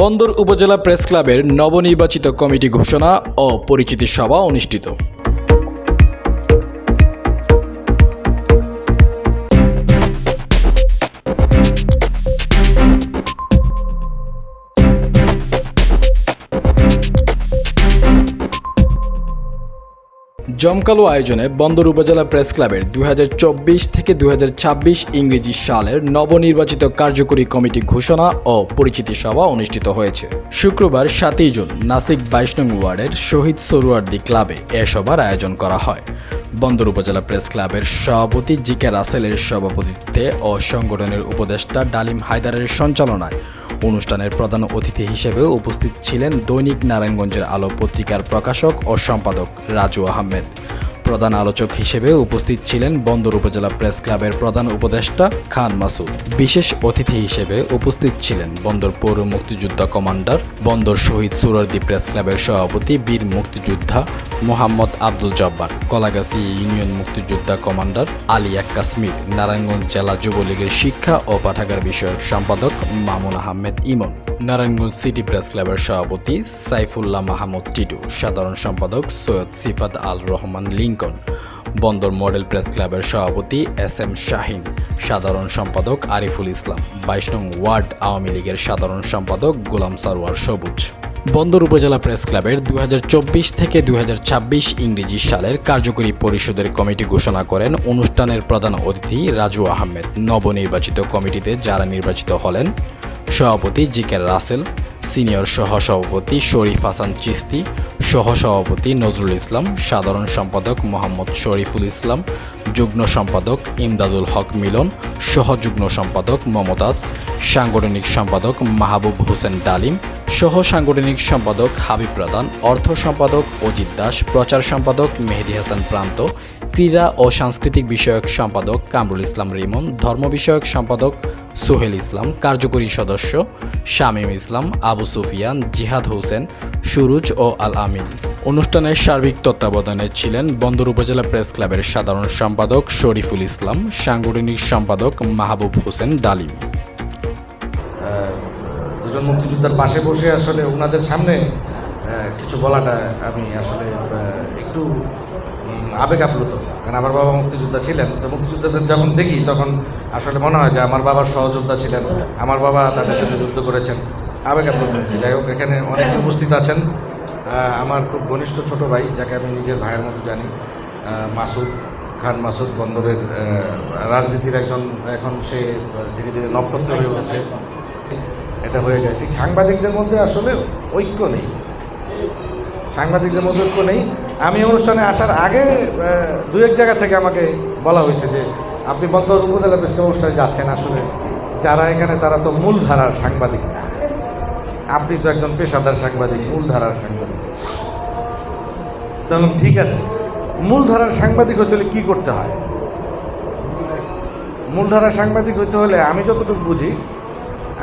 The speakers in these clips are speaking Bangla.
বন্দর উপজেলা প্রেস ক্লাবের নবনির্বাচিত কমিটি ঘোষণা ও পরিচিতি সভা অনুষ্ঠিত। জমকালো আয়োজনে বন্দর উপজেলা প্রেস ক্লাবের দুই হাজার চব্বিশ থেকে দুই ইংরেজি সালের নবনির্বাচিত কার্যকরী কমিটি ঘোষণা ও পরিচিতি সভা অনুষ্ঠিত হয়েছে। শুক্রবার সাতই জুন নাসিক বাইশ নং ওয়ার্ডের শহীদ সরুয়ার্দি ক্লাবে এ সভার আয়োজন করা হয়। বন্দর উপজেলা প্রেস ক্লাবের সভাপতি জি কে রাসেলের সভাপতিত্বে ও সংগঠনের উপদেষ্টা ডালিম হায়দারের সঞ্চালনায় অনুষ্ঠানের প্রধান অতিথি হিসেবে উপস্থিত ছিলেন দৈনিক নারায়ণগঞ্জের আলো পত্রিকার প্রকাশক ও সম্পাদক রাজু আহমেদ। প্রধান আলোচক হিসেবে উপস্থিত ছিলেন বন্দর উপজেলা প্রেস ক্লাবের প্রধান উপদেষ্টা খান মাসুদ। বিশেষ অতিথি হিসেবে উপস্থিত ছিলেন বন্দর পৌর মুক্তিযোদ্ধা কমান্ডার, বন্দর শহীদ সুরর্দি প্রেস ক্লাবের সভাপতি বীর মুক্তিযোদ্ধা মোহাম্মদ আব্দুল জব্বার, কলাগাছি ইউনিয়ন মুক্তিযোদ্ধা কমান্ডার আলিয়া কাশ্মীর নারায়ণগঞ্জ জেলা যুবলীগের শিক্ষা ও পাঠাগার বিষয়ক সম্পাদক মামুন আহমেদ ইমন। নারায়ণগঞ্জ সিটি প্রেস ক্লাবের সভাপতি সাইফুল্লাহ মাহমুদ টিটু, সাধারণ সম্পাদক Syed Sifat Al Rahman Lincoln, Bandar model press ক্লাবের সভাপতি এস এম শাহিন, সাধারণ সম্পাদক আরিফুল ইসলাম, বাইশ নং ওয়ার্ড আওয়ামী লীগের সাধারণ সম্পাদক গোলাম সারোয়ার সবুজ। বন্দর উপজেলা প্রেস ক্লাবের দু হাজার চব্বিশ থেকে দু হাজার ছাব্বিশ ইংরেজি সালের কার্যকরী পরিষদের কমিটি ঘোষণা করেন অনুষ্ঠানের প্রধান অতিথি রাজু আহমেদ। নবনির্বাচিত কমিটিতে যারা নির্বাচিত হলেন সভাপতি জি কে রাসেল, সিনিয়র সহসভাপতি শরীফ হাসান চিস্তি, সহসভাপতি নজরুল ইসলাম, সাধারণ সম্পাদক মোহাম্মদ শরীফুল ইসলাম, যুগ্ম সম্পাদক ইমদাদুল হক মিলন, সহযুগ্ম সম্পাদক মমতাজ, সাংগঠনিক সম্পাদক মাহবুব হোসেন ডালিম সহ সাংগঠনিক সম্পাদক হাবিব প্রধান অর্থ সম্পাদক অজিত দাস, প্রচার সম্পাদক মেহেদি হাসান প্রান্ত, ক্রীড়া ও সাংস্কৃতিক বিষয়ক সম্পাদক কামরুল ইসলাম রিমন, ধর্ম বিষয়ক সম্পাদক সোহেল ইসলাম কার্যকরী সদস্য, শামীম ইসলাম, আবু সুফিয়ান, জিহাদ হোসেন, সুরুজ ও আল আমিন অনুষ্ঠানের সার্বিক তত্ত্বাবধানে ছিলেন বন্দর উপজেলা প্রেস ক্লাবের সাধারণ সম্পাদক শরীফুল ইসলাম, সাংগঠনিক সম্পাদক মাহবুব হোসেন ডালিম। দুজন মুক্তিযোদ্ধার পাশে বসে আসলে ওনাদের সামনে কিছু বলাটা আমি আসলে একটু আবেগ আপ্লুত। কারণ আমার বাবা মুক্তিযোদ্ধা ছিলেন, তো মুক্তিযোদ্ধাদের যখন দেখি, তখন আসলে মনে হয় যে আমার বাবার সহযোদ্ধা ছিলেন, আমার বাবা তাদের সাথে যুদ্ধ করেছেন। আবেগ আপ্লুত। যাই হোক, এখানে অনেকে উপস্থিত আছেন। আমার খুব ঘনিষ্ঠ ছোট ভাই, যাকে আমি নিজের ভাইয়ের মতো জানি মাসুদ, খান মাসুদ বন্দরের রাজনীতির একজন, এখন সে ধীরে ধীরে নক্ষত্র হয়ে উঠেছে। এটা হয়ে যায়। ঠিক সাংবাদিকদের মধ্যে আসলে ঐক্য নেই। সাংবাদিকদের মধ্যে ঐক্য নেই। আমি অনুষ্ঠানে আসার আগে দু এক জায়গা থেকে আমাকে বলা হয়েছে যে আপনি বন্দর উপজেলা প্রেস অনুষ্ঠানে যাচ্ছেন আসলে। যারা এখানে তারা তো মূলধারার সাংবাদিক। না আপনি তো একজন পেশাদার সাংবাদিক মূলধারার সাংবাদিক। বললাম, ঠিক আছে মূলধারার সাংবাদিক হতে হলে কী করতে হয়? মূলধারার সাংবাদিক হতে হলে আমি যতটুকু বুঝি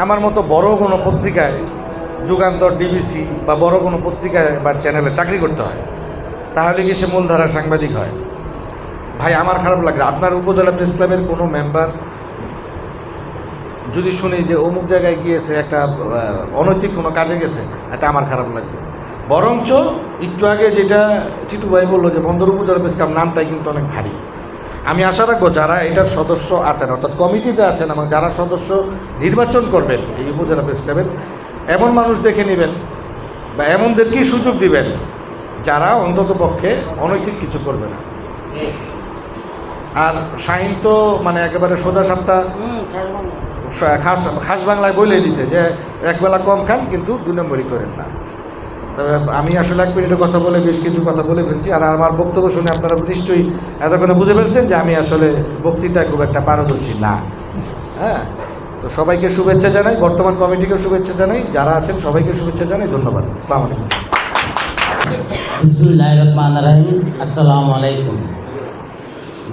আমার মতো বড় কোনো পত্রিকায় যুগান্তর ডিবিসি বা বড় কোনো পত্রিকায় বা চ্যানেলে চাকরি করতে হয়, তাহলে কি সে মূলধারার সাংবাদিক হয়? ভাই, আমার খারাপ লাগে। আপনার উপজেলা প্রেস ক্লাবের কোনো মেম্বার যদি শুনি যে অমুক জায়গায় গিয়েছে একটা অনৈতিক কোনো কাজে গেছে, এটা আমার খারাপ লাগবে। বরঞ্চ একটু আগে যেটা টিটু ভাই বলল যে বন্দর উপজেলা প্রেস ক্লাব নামটাই কিন্তু অনেক ভারী। আমি আশা রাখব যারা এটার সদস্য আছেন, অর্থাৎ কমিটিতে আছেন এবং যারা সদস্য নির্বাচন করবেন এই উপজেলা প্রেস ক্লাবের এমন মানুষ দেখে নেবেন বা এমনদেরকেই সুযোগ দিবেন যারা অন্তত পক্ষে অনৈতিক কিছু করবে না। আর শাহিন তো মানে একেবারে সোজা সাপটা খাস খাস বাংলায় বলে দিছে যে একবেলা কম খান, কিন্তু দু নম্বরই করেন না। তবে আমি আসলে এক মিনিটের কথা বলে বেশ কিছু কথা বলে ফেলছি, আর আমার বক্তব্য শুনে আপনারা নিশ্চয়ই এতক্ষণে বুঝে ফেলছেন যে আমি আসলে বক্তৃতায় খুব একটা পারদর্শী না। হ্যাঁ? তো সবাইকে শুভেচ্ছা জানাই, বর্তমান কমিটিকেও শুভেচ্ছা জানাই, যারা আছেন সবাইকে শুভেচ্ছা জানাই, ধন্যবাদ। আসসালামু আলাইকুম। আসসালামু আলাইকুম।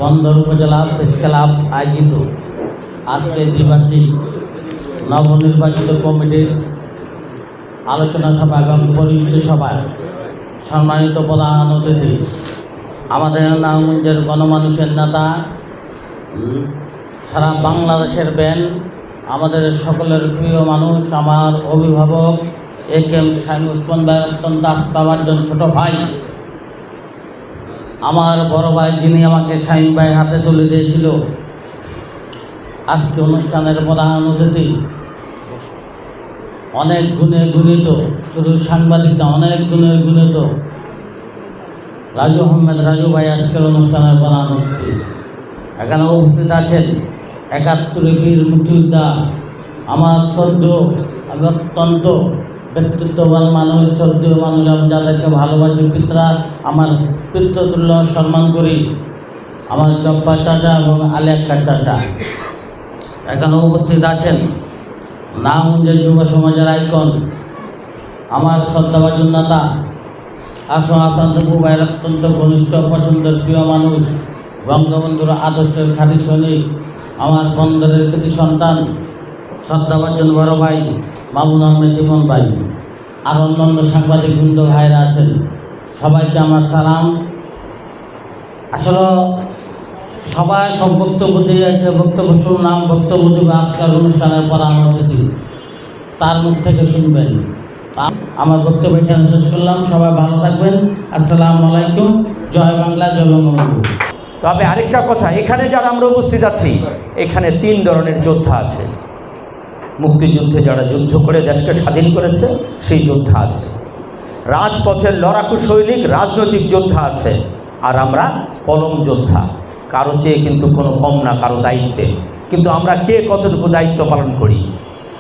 বন্দর উপজেলা প্রেস ক্লাব আয়োজিত আজকের দ্বিবার্ষিক নবনির্বাচিত কমিটির আলোচনা সভা এবং পরিচিত সভায় সম্মানিত প্রধান অতিথি, আমাদের নারায়ণগঞ্জের গণমানুষের নেতা সারা বাংলাদেশের ব্যান আমাদের সকলের প্রিয় মানুষ, আমার অভিভাবক A K M Shahin Usman ভাই অত্যন্ত আস্থাভাজন ছোট ভাই। আমার বড় ভাই যিনি আমাকে শাহিন ভাই হাতে তুলে দিয়েছিল। আজকে অনুষ্ঠানের প্রধান অতিথি। অনেক গুণে গুণিত, শুধু সাংবাদিক না, অনেক গুণে গুণিত। রাজু আহমেদ, রাজু ভাই আজকের অনুষ্ঠানের প্রধান অতিথি। এখানে উপস্থিত আছেন একাত্তরে বীর মুক্তিযোদ্ধা, আমার আমি অত্যন্ত ব্যক্তিত্ববান মানুষ, শ্রদ্ধেয় মানুষ, আমি যাদেরকে ভালোবাসি, পিতরা, আমার পিতৃতুল্য সম্মান করি। আমার জব্বা চাচা এবং আলিয়াক্কা চাচা। এখানে উপস্থিত আছেন নামগঞ্জে যুব সমাজের আইকন, আমার শ্রদ্ধাভাজন নেতা, আসন আসান্ত ভাইয়ের অত্যন্ত ঘনিষ্ঠ পছন্দের প্রিয় মানুষ, বঙ্গবন্ধুর আদর্শের খাঁটি সৈনিক আমার বন্দরের কৃতি সন্তান শ্রদ্ধাভাজন বড় ভাই, মামুন আহমেদ ইমন ভাই, আর অন্যান্য সাংবাদিক বৃন্দ ভাইরা আছেন, সবাইকে আমার সালাম। আসলে সবাই সব বক্তব্য দিয়ে আছে, বক্তব্য শুনলাম, বক্তব্য দেবে আজকাল অনুষ্ঠানের প্রধান অতিথি তার মুখ থেকে শুনবেন। আমার বক্তব্য এখানে শেষ করলাম। সবাই ভালো থাকবেন। আসসালামু আলাইকুম। জয় বাংলা, জয় বঙ্গবন্ধু। তবে আরেকটা কথা, এখানে যারা আমরা উপস্থিত আছি, এখানে তিন ধরনের যোদ্ধা আছে। মুক্তিযুদ্ধে যারা যুদ্ধ করে, দেশকে স্বাধীন করেছে, সেই যোদ্ধা আছে। রাজপথের লড়াকু সৈনিক, রাজনৈতিক যোদ্ধা আছে। আর আমরা কলম যোদ্ধা। কারও চেয়ে কিন্তু কোনো কম না, কারও দায়িত্বে। কিন্তু আমরা কে কতটুকু দায়িত্ব পালন করি?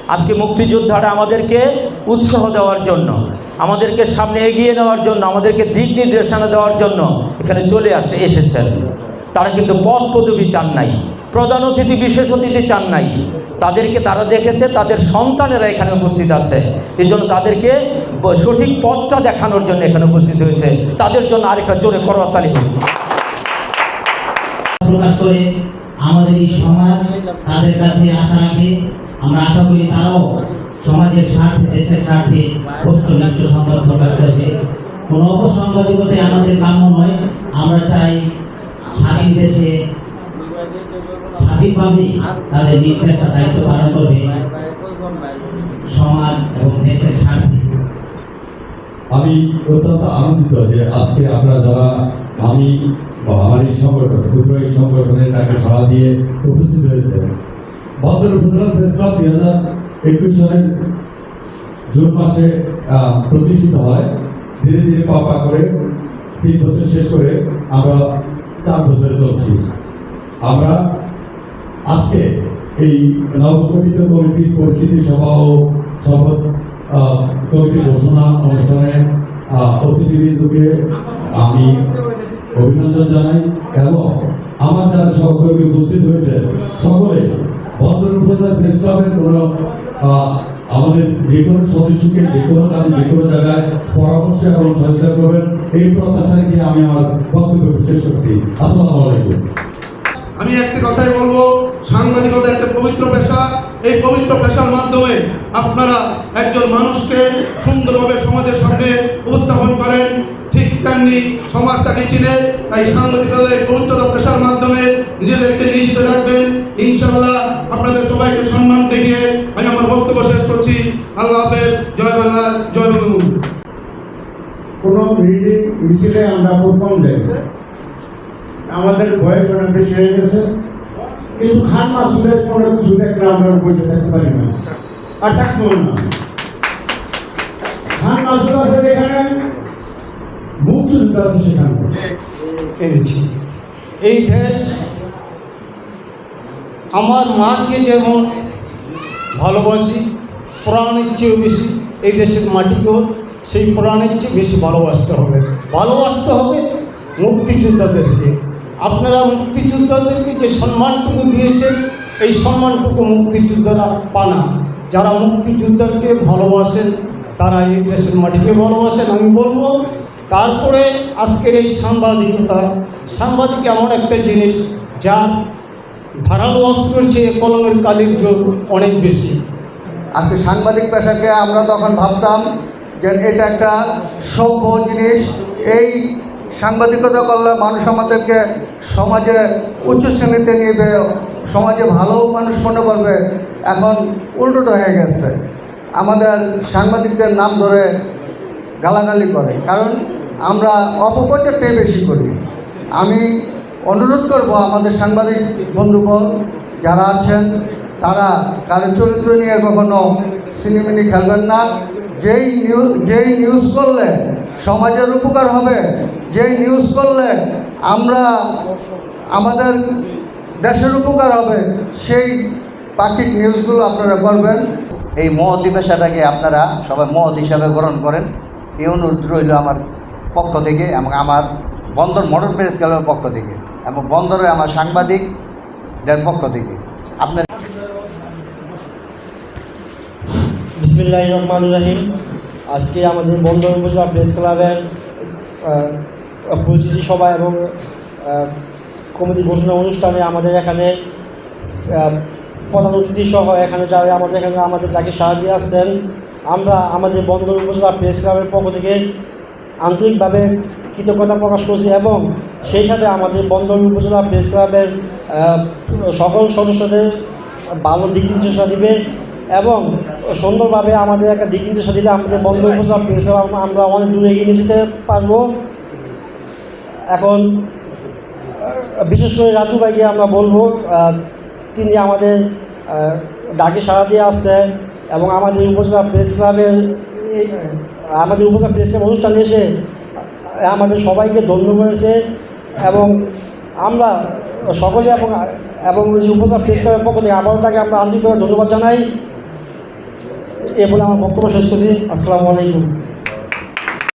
আজকে মুক্তিযোদ্ধারা আমাদেরকে উৎসাহ দেওয়ার জন্য, আমাদেরকে সামনে এগিয়ে নেওয়ার জন্য, আমাদেরকে দিক নির্দেশনা দেওয়ার জন্য এখানে চলে আসে, এসেছেন। তারা কিন্তু পদ পদবি চান নাই। প্রধান অতিথি, বিশেষ অতিথি চান নাই। তাদেরকে তারা দেখেছে, তাদের সন্তানেরা এখানে উপস্থিত আছে। এই জন্য তাদেরকে সঠিক পথটা দেখানোর জন্য এখানে উপস্থিত হয়েছে। তাদের জন্য আরেকটা জোরে করতালি প্রকাশ করে, আমাদের এই সমাজ তাদের কাছে আশা রাখে। আমরা আশা করি তারাও সমাজের স্বার্থে, দেশের স্বার্থে সংবাদ প্রকাশ করবে। কোনো অপসংবাদিকতায় আমাদের কাম্য নয়। আমরা চাই স্বাধীন দেশে স্বাধীনভাবেই তাদের নিজ দায়িত্ব পালন করবে সমাজ এবং দেশের স্বার্থে। আমি অত্যন্ত আনন্দিত যে আজকে আপনারা যারা আমি বা আমার এই সংগঠন, ক্ষুদ্র এই সংগঠনের ডাকে সাড়া দিয়ে উপস্থিত হয়েছে বন্দর উপজেলা প্রেস দুই হাজার একুশ সালের জুন মাসে প্রতিষ্ঠিত হয়। ধীরে ধীরে পা পা করে তিন বছর শেষ করে আমরা চার বছরে চলছি। আমরা আজকে এই নবগঠিত কমিটির পরিচিতি সভা ও শপথ কমিটি ঘোষণা অনুষ্ঠানে অতিথিবৃন্দকে আমি অভিনন্দন জানাই এবং আমার যারা সহকর্মী উপস্থিত হয়েছে, সকলে বন্দর উপজেলা প্রেস ক্লাবের কোনো আমাদের যে কোনো সদস্যকে, যে কোনো কাজে, যে কোনো জায়গায় পরামর্শ এবং সহযোগিতা করবেন। এই প্রত্যাশা রেখে আমি আমার বক্তব্য শেষ করছি। আসসালামু আলাইকুম। আমি একটা কথাই বলব, সাংবাদিকতা একটা পবিত্র পেশা। এই পবিত্র পেশার মাধ্যমে আপনারা একজন মানুষকে সুন্দরভাবে সমাজের সামনে উপস্থাপন করেন। তেমনি সমাজ তাকে চিনে, তাই সাংবাদিকতা এই পবিত্র পেশার মাধ্যমে নিজেদেরকে নিয়োজিত রাখবেন। ইনশাল্লাহ আপনাদের সবাইকে সম্মান দেখিয়ে আমি আমার বক্তব্য শেষ করছি। আল্লাহ হাফেজ, জয় বাংলা, জয় বঙ্গবন্ধু কোনো মিটিং মিছিলে আমরা খুব কম দেয় আমাদের বয়স অনেক বেশি হয়ে গেছে। কিন্তু খান মাসুদের কোনো কিছু দেখলে আমরা বসে থাকতে পারি না। আর থাকব না। খান মাসুদ আছে যেখানে এই দেশ আমার মাকে যেমন ভালোবাসি, প্রাণের চেয়েও বেশি এই দেশের মাটিকেও সেই প্রাণের চেয়ে বেশি ভালোবাসতে হবে। ভালোবাসতে হবে মুক্তিযোদ্ধাদেরকে। আপনারা মুক্তিযোদ্ধাদেরকে যে সম্মানটুকু দিয়েছেন, এই সম্মানটুকু মুক্তিযোদ্ধারা পানা যারা মুক্তিযোদ্ধাকে ভালোবাসেন, তারা এই দেশের মাটিকে ভালোবাসেন। আমি বলব তারপরে আজকের এই সাংবাদিকতা, সাংবাদিক এমন একটা জিনিস যা ধারালো অস্ত্রের চেয়ে কলমের কালির জোর অনেক বেশি। আজকে সাংবাদিক পেশাকে আমরা তখন ভাবতাম যে এটা একটা সভ্য জিনিস। এই সাংবাদিকতা করলে মানুষ আমাদেরকে সমাজে উচ্চ শ্রেণীতে নিবে, সমাজে ভালো মানুষ মনে করবে। এখন উল্টোটা হয়ে গেছে। আমাদের সাংবাদিকদের নাম ধরে গালাগালি করে। কারণ আমরা অপপ্রচারটাই বেশি করি। আমি অনুরোধ করব আমাদের সাংবাদিক বন্ধুগণ, যারা আছেন, তারা কারও চরিত্র নিয়ে কখনো সিনেমিনি খেলবেন না। যেই নিউজ যেই নিউজ করলে সমাজের উপকার হবে, যেই নিউজ করলে আমরা আমাদের দেশের উপকার হবে, সেই পাখির নিউজগুলো আপনারা করবেন এই মহতি পেশাটাকে আপনারা সবাই মহৎ হিসাবে গ্রহণ করেন। এই অনুরোধ রইল আমার পক্ষ থেকে এবং আমার বন্দর মডার্ন প্রেস ক্লাবের পক্ষ থেকে এবং বন্দরের আমার সাংবাদিকদের পক্ষ থেকে। আপনার বিসমিল্লাহ রহমান রাহিম। আজকে আমাদের বন্দর উপজেলা প্রেস ক্লাবের পরিচিতি সভা এবং কমিটি ঘোষণা অনুষ্ঠানে আমাদের এখানে প্রধান অতিথি সহ এখানে যারা আমাদের এখানে আমাদের তাকে সাহায্য আসছেন, আমরা আমাদের বন্দর উপজেলা প্রেস ক্লাবের পক্ষ থেকে আন্তরিকভাবে কৃতজ্ঞতা প্রকাশ করছি এবং সেই সাথে আমাদের বন্দর উপজেলা প্রেস ক্লাবের সকল সদস্যদের ভালো দিক নির্দেশনা দিবে এবং সুন্দরভাবে আমাদের একটা দিক নির্দেশনা দিলে আমাদের বন্দর উপজেলা প্রেস ক্লাব আমরা অনেক দূরে এগিয়ে নিয়ে যেতে পারব। এখন বিশেষ করে রাজু ভাইকে আমরা বলব তিনি আমাদের ডাকে সাড়া দিয়ে আসছে এবং আমাদের উপজেলা প্রেস ক্লাবের আমাদের উপজেলা প্রেস ক্লাব অনুষ্ঠানে এসে আমাদের সবাইকে ধন্য করেছে এবং আমরা সকলে এবং এবং উপজেলা প্রেস ক্লাবের পক্ষ থেকে আবারও তাকে আমরা আন্তরিকভাবে ধন্যবাদ জানাই। এ বলে আমার বক্তব্য শেষ করছি। আসসালামু আলাইকুম।